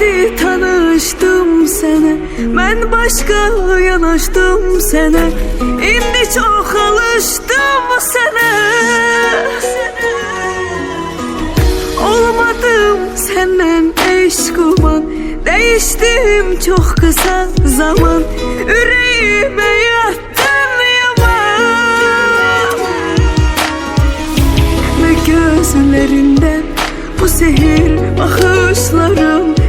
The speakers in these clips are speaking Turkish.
Bilmedi tanıştım sene. Ben başka yanaştım sene. İndi çok alıştım sene. Olmadım senden eş kuman Değiştim çok kısa zaman. Yüreğime yattın yaman. Ve gözlerinden bu sehir bakışların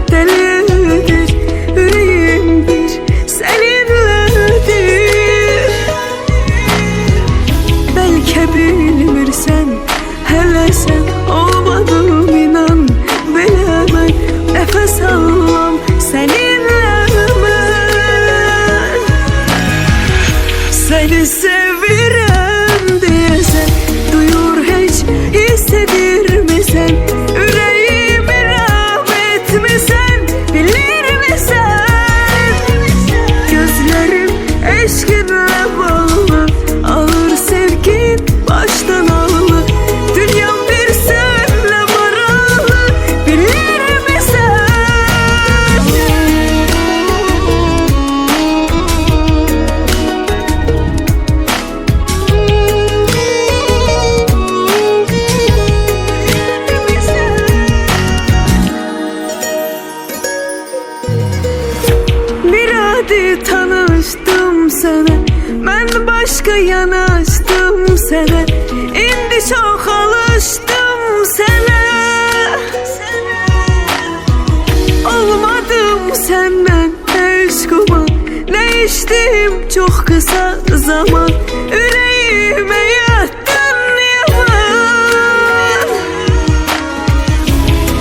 Belki bilmirsen hele sen olmadım inan. Bilemem nefes almam seninle ben Seni sevirem diyesen Duyur hiç hissedir misin Yüreğimi rahmet mi sen? Bilir hadi tanıştım sana. Ben başka yanaştım sana. İndi çok alıştım sana. Olmadım senden eş kuman Değiştim çok kısa zaman. Yüreğime yattın yaman.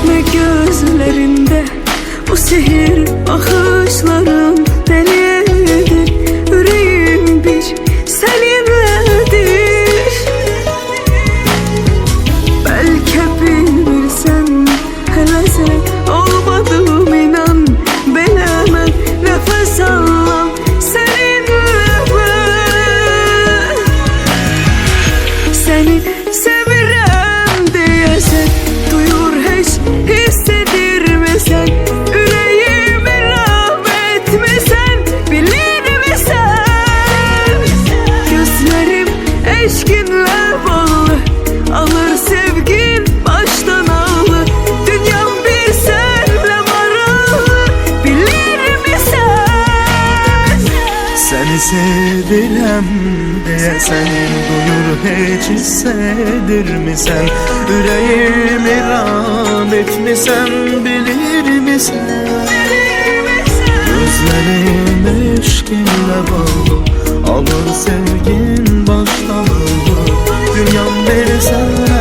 Ve gözlerinde bu sihir bakışların seni sevirem diyesen Duyur hiç hissedir misin Yüreğime rahmet mi sen Bilir misin Gözlerim eşkinle bağlı Alır sevgin sevirəm deyəsən Duyur heç hissedir misən Ürəyimi ram etmisən bilir misən Gözlərim eşqinlə bağlı Alır sevgin başdan Dünyam versən